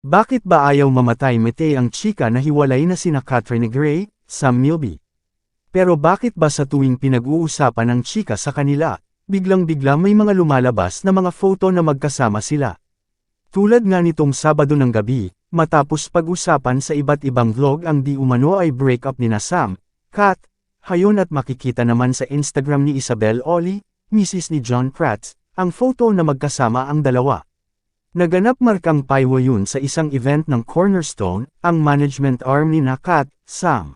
Bakit ba ayaw mamatay mete ang chika na hiwalay na sina Catherine Gray, Sam Milby? Pero bakit ba sa tuwing pinag-uusapan ng chika sa kanila, biglang-bigla may mga lumalabas na mga photo na magkasama sila? Tulad nga nitong Sabado ng gabi, matapos pag-usapan sa iba't ibang vlog ang di umano ay breakup ni na Sam, Kat, hayon at makikita naman sa Instagram ni Isabel Oli, Mrs. ni John Prats, ang photo na magkasama ang dalawa. Naganap markang paywa yun sa isang event ng Cornerstone, ang management arm ni Nakat, Sam.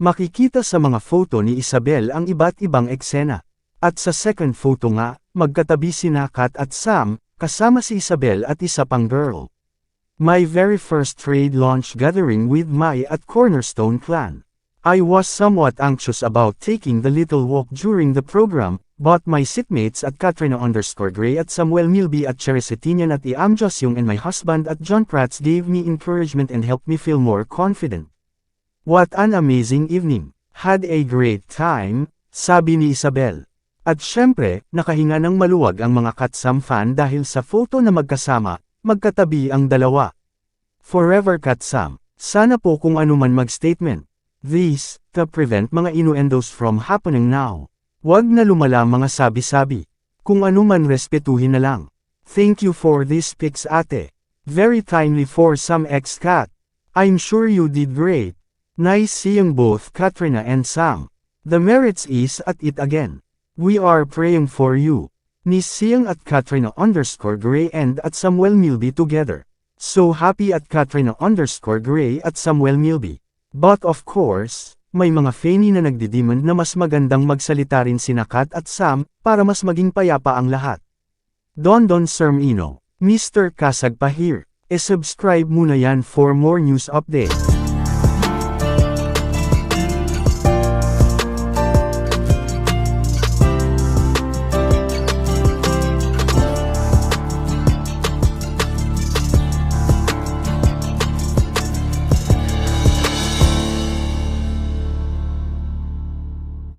Makikita sa mga photo ni Isabel ang iba't ibang eksena. At sa second photo nga, magkatabi si Nakat at Sam, kasama si Isabel at isa pang girl. My very first trade launch gathering with my at Cornerstone clan. I was somewhat anxious about taking the little walk during the program, but my sitmates at Katrina underscore Gray at Samuel Milby at Cheresetinian at Iam Josyong and my husband at John Prats gave me encouragement and helped me feel more confident. What an amazing evening. Had a great time, sabi ni Isabel. At syempre, nakahinga ng maluwag ang mga Katsam fan dahil sa photo na magkasama, magkatabi ang dalawa. Forever Katsam, sana po kung anuman mag-statement. This, to prevent mga innuendos from happening now. Huwag na lumala mga sabi-sabi. Kung anuman respetuhin na lang. Thank you for this pics ate. Very timely for some ex-cat. I'm sure you did great. Nice seeing both Katrina and Sam. The merits is at it again. We are praying for you. Ni Siyang at Katrina underscore Gray and at Samuel Milby together. So happy at Katrina underscore Gray at Samuel Milby. But of course, may mga fanny na nagdidemand na mas magandang magsalita rin sina Kat at Sam, para mas maging payapa ang lahat. Don Don Sermino, Mr. Kasag pa here. E subscribe muna yan for more news updates.